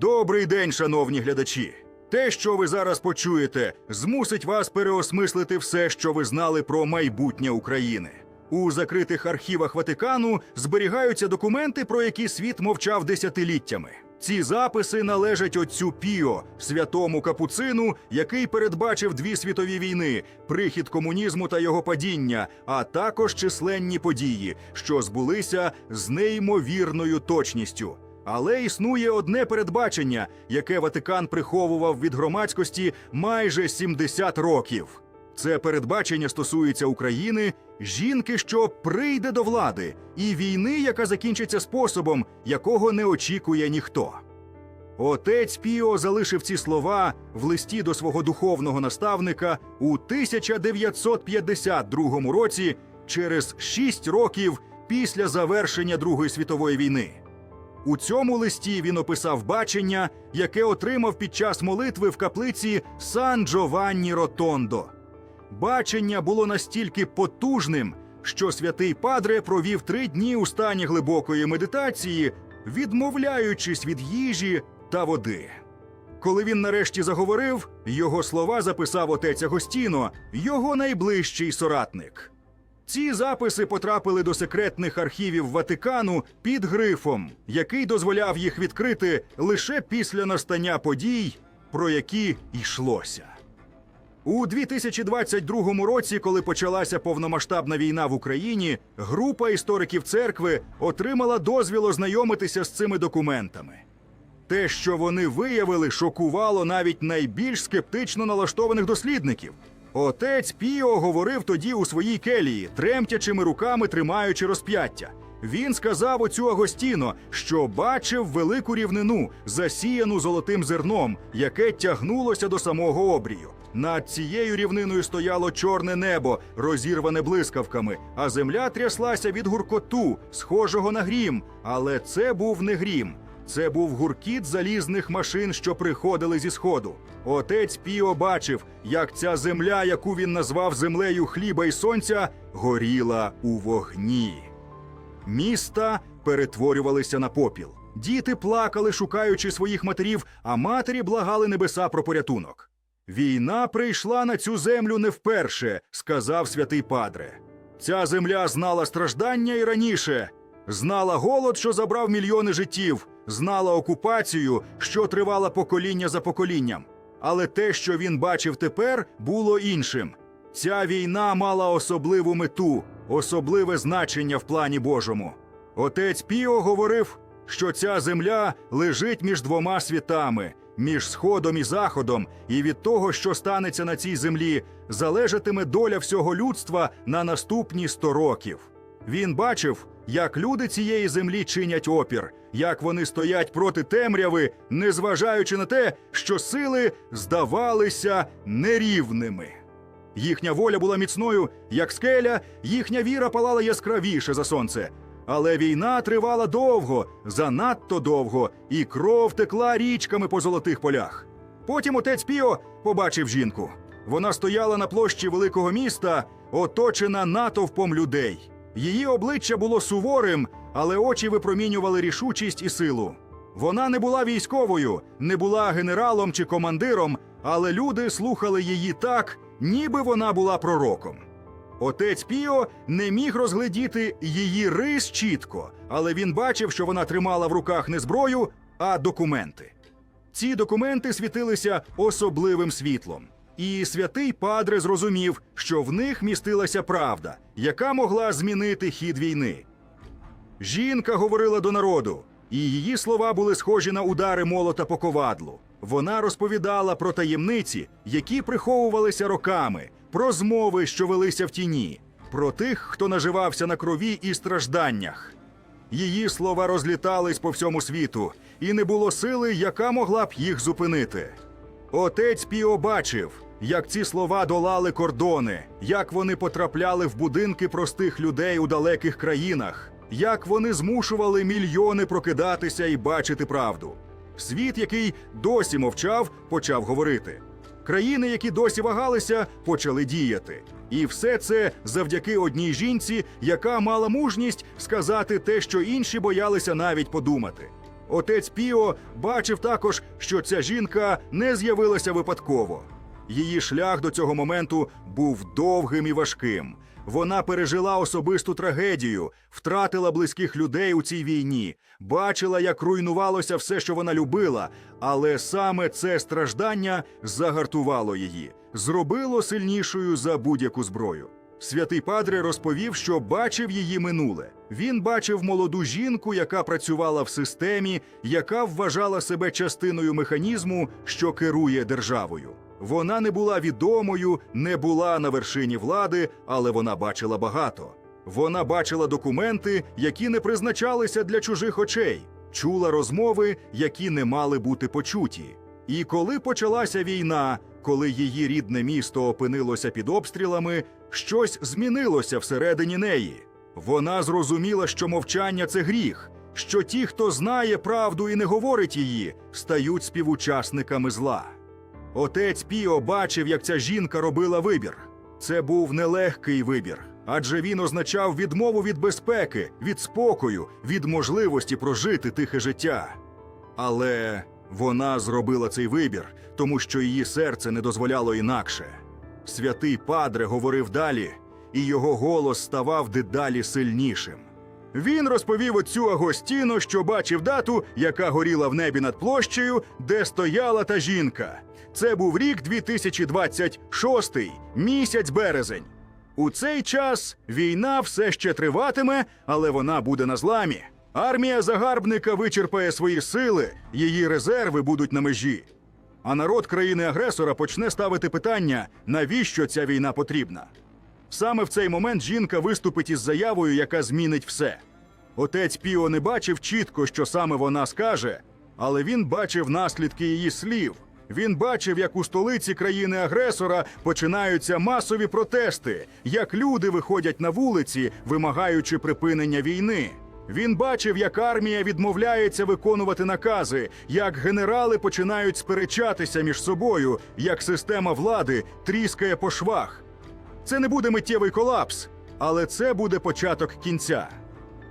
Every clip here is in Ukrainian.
Добрий день, шановні глядачі. Те, що ви зараз почуєте, змусить вас переосмислити все, що ви знали про майбутнє України. У закритих архівах Ватикану зберігаються документи, про які світ мовчав десятиліттями. Ці записи належать отцю Піо, святому капуцину, який передбачив дві світові війни, прихід комунізму та його падіння, а також численні події, що збулися з неймовірною точністю. Але існує одне передбачення, яке Ватикан приховував від громадськості майже 70 років. Це передбачення стосується України, жінки, що прийде до влади, і війни, яка закінчиться способом, якого не очікує ніхто. Отець Піо залишив ці слова в листі до свого духовного наставника у 1952 році, через шість років після завершення Другої світової війни. У цьому листі він описав бачення, яке отримав під час молитви в каплиці Сан Джованні Ротондо. Бачення було настільки потужним, що святий Падре провів три дні у стані глибокої медитації, відмовляючись від їжі та води. Коли він нарешті заговорив, його слова записав отець Агостіно, його найближчий соратник. Ці записи потрапили до секретних архівів Ватикану під грифом, який дозволяв їх відкрити лише після настання подій, про які йшлося. У 2022 році, коли почалася повномасштабна війна в Україні, група істориків церкви отримала дозвіл ознайомитися з цими документами. Те, що вони виявили, шокувало навіть найбільш скептично налаштованих дослідників. Отець Піо говорив тоді у своїй келії, тремтячими руками тримаючи розп'яття. Він сказав оцю Агостіно, що бачив велику рівнину, засіяну золотим зерном, яке тягнулося до самого обрію. Над цією рівниною стояло чорне небо, розірване блискавками, а земля тряслася від гуркоту, схожого на грім. Але це був не грім. Це був гуркіт залізних машин, що приходили зі сходу. Отець Піо бачив, як ця земля, яку він назвав землею хліба і сонця, горіла у вогні. Міста перетворювалися на попіл. Діти плакали, шукаючи своїх матерів, а матері благали небеса про порятунок. Війна прийшла на цю землю не вперше, сказав святий Падре. Ця земля знала страждання і раніше, знала голод, що забрав мільйони життів, знала окупацію, що тривала покоління за поколінням. Але те, що він бачив тепер, було іншим. Ця війна мала особливу мету, особливе значення в плані Божому. Отець Піо говорив, що ця земля лежить між двома світами, між сходом і заходом, і від того, що станеться на цій землі, залежатиме доля всього людства на наступні сто років. Він бачив, як люди цієї землі чинять опір, як вони стоять проти темряви, незважаючи на те, що сили здавалися нерівними. Їхня воля була міцною, як скеля, їхня віра палала яскравіше за сонце. Але війна тривала довго, занадто довго, і кров текла річками по золотих полях. Потім отець Піо побачив жінку. Вона стояла на площі великого міста, оточена натовпом людей. Її обличчя було суворим, але очі випромінювали рішучість і силу. Вона не була військовою, не була генералом чи командиром, але люди слухали її так, ніби вона була пророком. Отець Піо не міг розглядіти її рис чітко, але він бачив, що вона тримала в руках не зброю, а документи. Ці документи світилися особливим світлом. І святий Падре зрозумів, що в них містилася правда, яка могла змінити хід війни. Жінка говорила до народу, і її слова були схожі на удари молота по ковадлу. Вона розповідала про таємниці, які приховувалися роками, про змови, що велися в тіні, про тих, хто наживався на крові і стражданнях. Її слова розлітались по всьому світу, і не було сили, яка могла б їх зупинити. Отець Піо бачив, як ці слова долали кордони, як вони потрапляли в будинки простих людей у далеких країнах, як вони змушували мільйони прокидатися і бачити правду. Світ, який досі мовчав, почав говорити. Країни, які досі вагалися, почали діяти. І все це завдяки одній жінці, яка мала мужність сказати те, що інші боялися навіть подумати. Отець Піо бачив також, що ця жінка не з'явилася випадково. Її шлях до цього моменту був довгим і важким. Вона пережила особисту трагедію, втратила близьких людей у цій війні, бачила, як руйнувалося все, що вона любила, але саме це страждання загартувало її, зробило сильнішою за будь-яку зброю. Святий Падре розповів, що бачив її минуле. Він бачив молоду жінку, яка працювала в системі, яка вважала себе частиною механізму, що керує державою. Вона не була відомою, не була на вершині влади, але вона бачила багато. Вона бачила документи, які не призначалися для чужих очей, чула розмови, які не мали бути почуті. І коли почалася війна, коли її рідне місто опинилося під обстрілами, щось змінилося всередині неї. Вона зрозуміла, що мовчання це гріх, що ті, хто знає правду і не говорить її, стають співучасниками зла. Отець Піо бачив, як ця жінка робила вибір. Це був нелегкий вибір, адже він означав відмову від безпеки, від спокою, від можливості прожити тихе життя. Але вона зробила цей вибір, тому що її серце не дозволяло інакше. Святий Падре говорив далі, і його голос ставав дедалі сильнішим. Він розповів отцю Агостіно, що бачив дату, яка горіла в небі над площею, де стояла та жінка. Це був рік 2026, місяць березень. У цей час війна все ще триватиме, але вона буде на зламі. Армія загарбника вичерпає свої сили, її резерви будуть на межі. А народ країни-агресора почне ставити питання, навіщо ця війна потрібна. Саме в цей момент жінка виступить із заявою, яка змінить все. Отець Піо не бачив чітко, що саме вона скаже, але він бачив наслідки її слів. Він бачив, як у столиці країни-агресора починаються масові протести, як люди виходять на вулиці, вимагаючи припинення війни. Він бачив, як армія відмовляється виконувати накази, як генерали починають сперечатися між собою, як система влади тріскає по швах. Це не буде миттєвий колапс, але це буде початок кінця.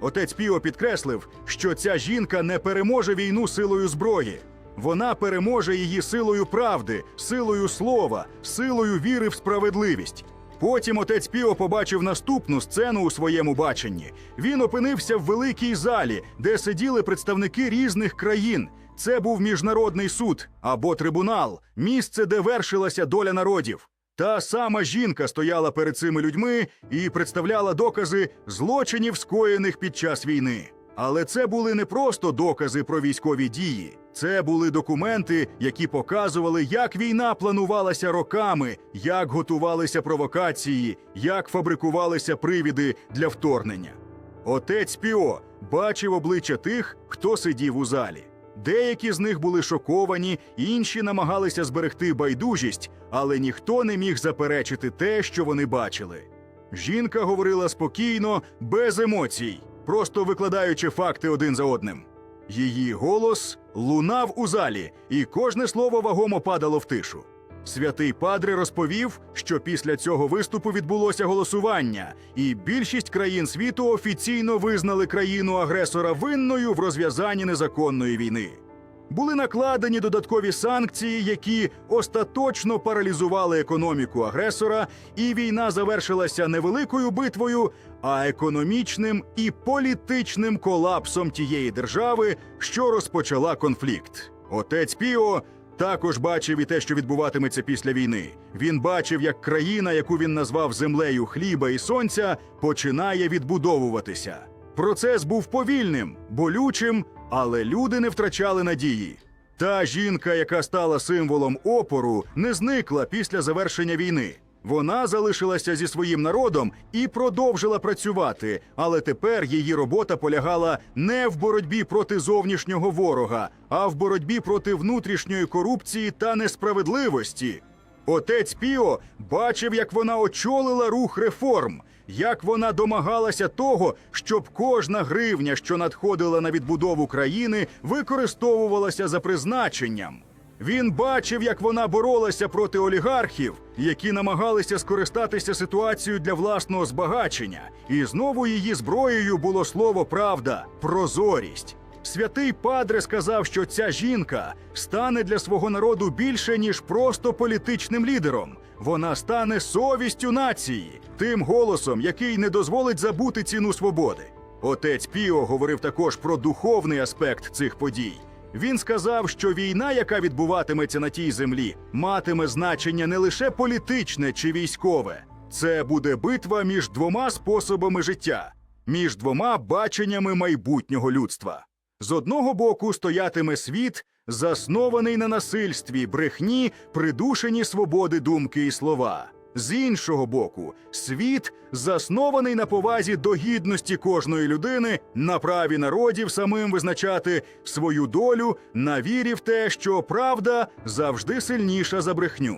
Отець Піо підкреслив, що ця жінка не переможе війну силою зброї. Вона переможе її силою правди, силою слова, силою віри в справедливість. Потім отець Піо побачив наступну сцену у своєму баченні. Він опинився в великій залі, де сиділи представники різних країн. Це був міжнародний суд або трибунал, місце, де вершилася доля народів. Та сама жінка стояла перед цими людьми і представляла докази злочинів, скоєних під час війни. Але це були не просто докази про військові дії. Це були документи, які показували, як війна планувалася роками, як готувалися провокації, як фабрикувалися привіди для вторгнення. Отець Піо бачив обличчя тих, хто сидів у залі. Деякі з них були шоковані, інші намагалися зберегти байдужість, але ніхто не міг заперечити те, що вони бачили. Жінка говорила спокійно, без емоцій, просто викладаючи факти один за одним. Її голос лунав у залі, і кожне слово вагомо падало в тишу. Святий Падре розповів, що після цього виступу відбулося голосування, і більшість країн світу офіційно визнали країну агресора винною в розв'язанні незаконної війни. Були накладені додаткові санкції, які остаточно паралізували економіку агресора, і війна завершилася не великою битвою, а економічним і політичним колапсом тієї держави, що розпочала конфлікт. Отець Піо також бачив і те, що відбуватиметься після війни. Він бачив, як країна, яку він назвав землею хліба і сонця, починає відбудовуватися. Процес був повільним, болючим, але люди не втрачали надії. Та жінка, яка стала символом опору, не зникла після завершення війни. Вона залишилася зі своїм народом і продовжила працювати, але тепер її робота полягала не в боротьбі проти зовнішнього ворога, а в боротьбі проти внутрішньої корупції та несправедливості. Отець Піо бачив, як вона очолила рух реформ, як вона домагалася того, щоб кожна гривня, що надходила на відбудову країни, використовувалася за призначенням. Він бачив, як вона боролася проти олігархів, які намагалися скористатися ситуацією для власного збагачення, і знову її зброєю було слово правда, прозорість. Святий Падре сказав, що ця жінка стане для свого народу більше, ніж просто політичним лідером. Вона стане совістю нації, тим голосом, який не дозволить забути ціну свободи. Отець Піо говорив також про духовний аспект цих подій. Він сказав, що війна, яка відбуватиметься на тій землі, матиме значення не лише політичне чи військове. Це буде битва між двома способами життя, між двома баченнями майбутнього людства. З одного боку стоятиме світ, заснований на насильстві, брехні, придушенні свободи думки і слова. З іншого боку, світ заснований на повазі до гідності кожної людини, на праві народів самим визначати свою долю, на вірі в те, що правда завжди сильніша за брехню.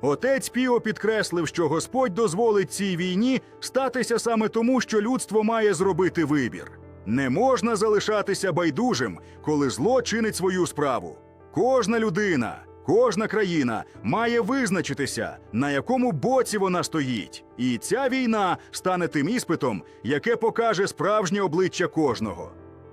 Отець Піо підкреслив, що Господь дозволить цій війні статися саме тому, що людство має зробити вибір. Не можна залишатися байдужим, коли зло чинить свою справу. Кожна людина, кожна країна має визначитися, на якому боці вона стоїть. І ця війна стане тим іспитом, яке покаже справжнє обличчя кожного.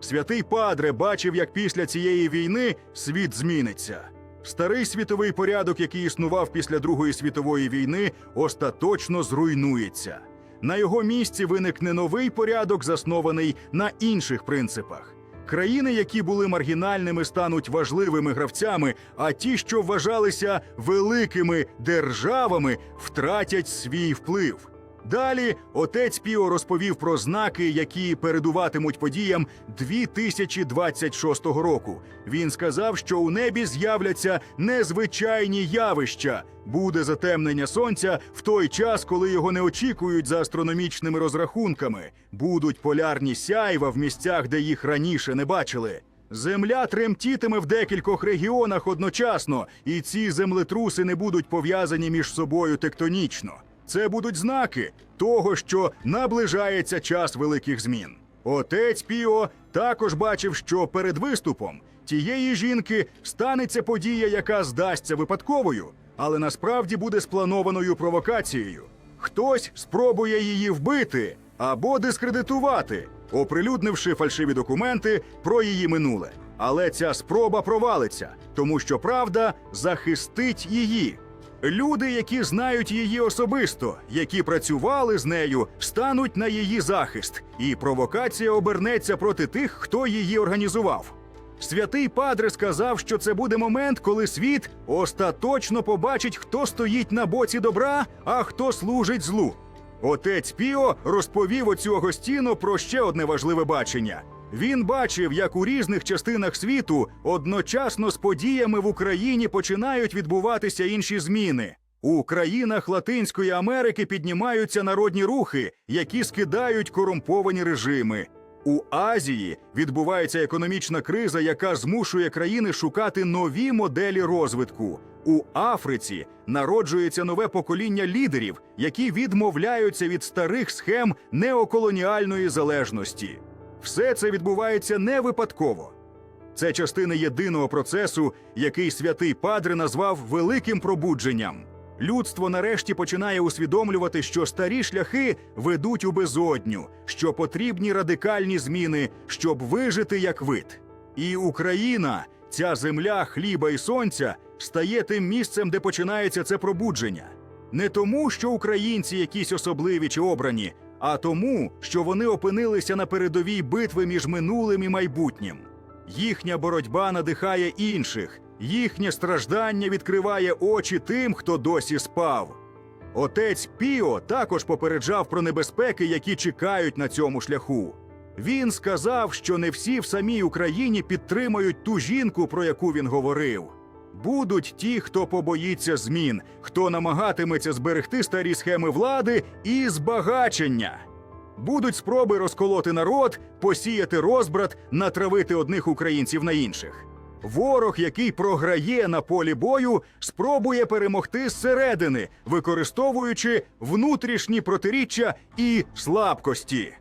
Святий Падре бачив, як після цієї війни світ зміниться. Старий світовий порядок, який існував після Другої світової війни, остаточно зруйнується. На його місці виникне новий порядок, заснований на інших принципах. Країни, які були маргінальними, стануть важливими гравцями, а ті, що вважалися великими державами, втратять свій вплив. Далі отець Піо розповів про знаки, які передуватимуть подіям 2026 року. Він сказав, що у небі з'являться незвичайні явища. Буде затемнення сонця в той час, коли його не очікують за астрономічними розрахунками. Будуть полярні сяйва в місцях, де їх раніше не бачили. Земля тремтітиме в декількох регіонах одночасно, і ці землетруси не будуть пов'язані між собою тектонічно. Це будуть знаки того, що наближається час великих змін. Отець Піо також бачив, що перед виступом тієї жінки станеться подія, яка здасться випадковою, але насправді буде спланованою провокацією. Хтось спробує її вбити або дискредитувати, оприлюднивши фальшиві документи про її минуле. Але ця спроба провалиться, тому що правда захистить її. Люди, які знають її особисто, які працювали з нею, стануть на її захист, і провокація обернеться проти тих, хто її організував. Святий Падре сказав, що це буде момент, коли світ остаточно побачить, хто стоїть на боці добра, а хто служить злу. Отець Піо розповів оцю Агостіно про ще одне важливе бачення. Він бачив, як у різних частинах світу одночасно з подіями в Україні починають відбуватися інші зміни. У країнах Латинської Америки піднімаються народні рухи, які скидають корумповані режими. У Азії відбувається економічна криза, яка змушує країни шукати нові моделі розвитку. У Африці народжується нове покоління лідерів, які відмовляються від старих схем неоколоніальної залежності. Все це відбувається не випадково. Це частина єдиного процесу, який святий Падре назвав великим пробудженням. Людство нарешті починає усвідомлювати, що старі шляхи ведуть у безодню, що потрібні радикальні зміни, щоб вижити як вид. І Україна, ця земля хліба і сонця, стає тим місцем, де починається це пробудження. Не тому, що українці якісь особливі чи обрані, а тому, що вони опинилися на передовій битви між минулим і майбутнім. Їхня боротьба надихає інших, їхнє страждання відкриває очі тим, хто досі спав. Отець Піо також попереджав про небезпеки, які чекають на цьому шляху. Він сказав, що не всі в самій Україні підтримають ту жінку, про яку він говорив. Будуть ті, хто побоїться змін, хто намагатиметься зберегти старі схеми влади і збагачення. Будуть спроби розколоти народ, посіяти розбрат, натравити одних українців на інших. Ворог, який програє на полі бою, спробує перемогти зсередини, використовуючи внутрішні протиріччя і слабкості.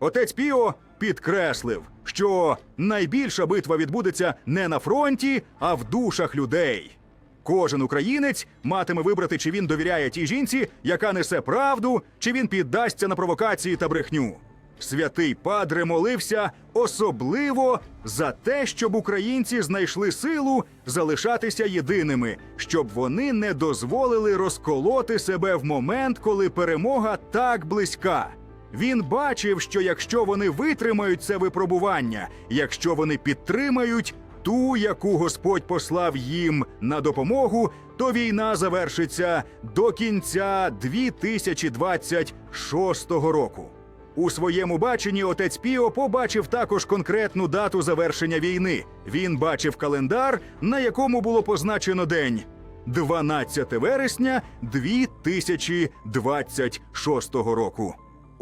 Отець Піо підкреслив, що найбільша битва відбудеться не на фронті, а в душах людей. Кожен українець матиме вибрати, чи він довіряє тій жінці, яка несе правду, чи він піддасться на провокації та брехню. Святий Падре молився особливо за те, щоб українці знайшли силу залишатися єдиними, щоб вони не дозволили розколоти себе в момент, коли перемога так близька. Він бачив, що якщо вони витримають це випробування, якщо вони підтримають ту, яку Господь послав їм на допомогу, то війна завершиться до кінця 2026 року. У своєму баченні отець Піо побачив також конкретну дату завершення війни. Він бачив календар, на якому було позначено день 12 вересня 2026 року.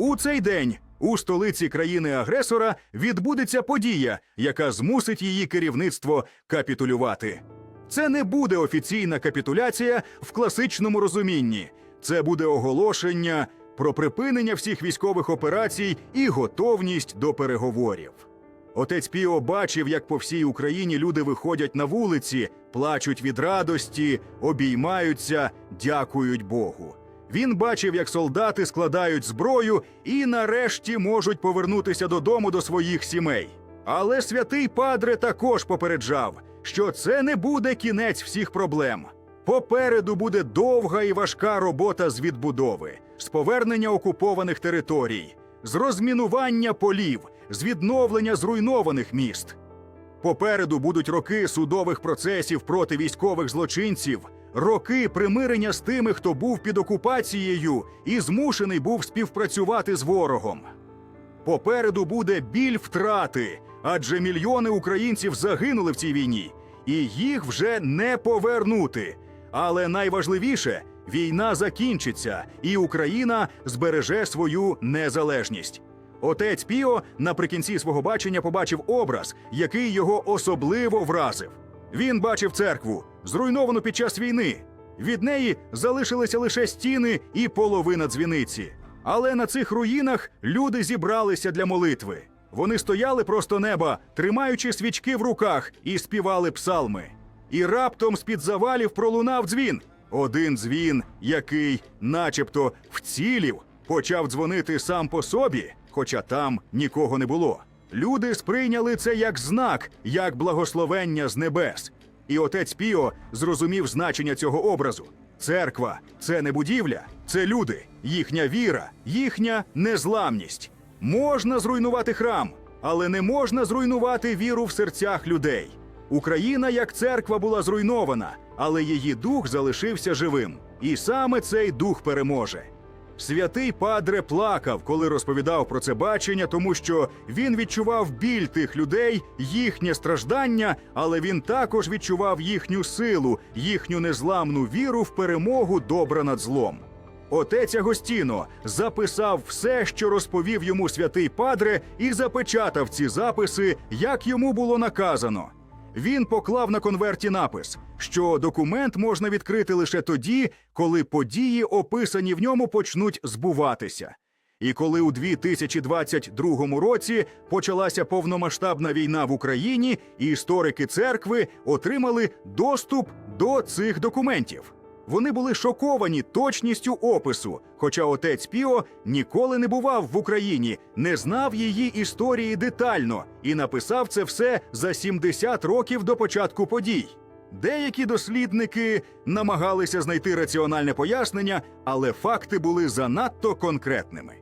У цей день у столиці країни-агресора відбудеться подія, яка змусить її керівництво капітулювати. Це не буде офіційна капітуляція в класичному розумінні. Це буде оголошення про припинення всіх військових операцій і готовність до переговорів. Отець Піо бачив, як по всій Україні люди виходять на вулиці, плачуть від радості, обіймаються, дякують Богу. Він бачив, як солдати складають зброю і нарешті можуть повернутися додому до своїх сімей. Але святий Падре також попереджав, що це не буде кінець всіх проблем. Попереду буде довга і важка робота з відбудови, з повернення окупованих територій, з розмінування полів, з відновлення зруйнованих міст. Попереду будуть роки судових процесів проти військових злочинців, роки примирення з тими, хто був під окупацією і змушений був співпрацювати з ворогом. Попереду буде біль втрати, адже мільйони українців загинули в цій війні, і їх вже не повернути. Але найважливіше війна закінчиться, і Україна збереже свою незалежність. Отець Піо наприкінці свого бачення побачив образ, який його особливо вразив. Він бачив церкву, зруйновану під час війни. Від неї залишилися лише стіни і половина дзвіниці. Але на цих руїнах люди зібралися для молитви. Вони стояли просто неба, тримаючи свічки в руках, і співали псалми. І раптом з-під завалів пролунав дзвін. Один дзвін, який, начебто, вцілів, почав дзвонити сам по собі, хоча там нікого не було. Люди сприйняли це як знак, як благословення з небес. І отець Піо зрозумів значення цього образу. Церква це не будівля, це люди, їхня віра, їхня незламність. Можна зруйнувати храм, але не можна зруйнувати віру в серцях людей. Україна як церква була зруйнована, але її дух залишився живим. І саме цей дух переможе. Святий Падре плакав, коли розповідав про це бачення, тому що він відчував біль тих людей, їхнє страждання, але він також відчував їхню силу, їхню незламну віру в перемогу добра над злом. Отець Агостіно записав все, що розповів йому святий Падре, і запечатав ці записи, як йому було наказано. Він поклав на конверті напис, що документ можна відкрити лише тоді, коли події, описані в ньому, почнуть збуватися. І коли у 2022 році почалася повномасштабна війна в Україні, і історики церкви отримали доступ до цих документів. Вони були шоковані точністю опису, хоча отець Піо ніколи не бував в Україні, не знав її історії детально і написав це все за 70 років до початку подій. Деякі дослідники намагалися знайти раціональне пояснення, але факти були занадто конкретними.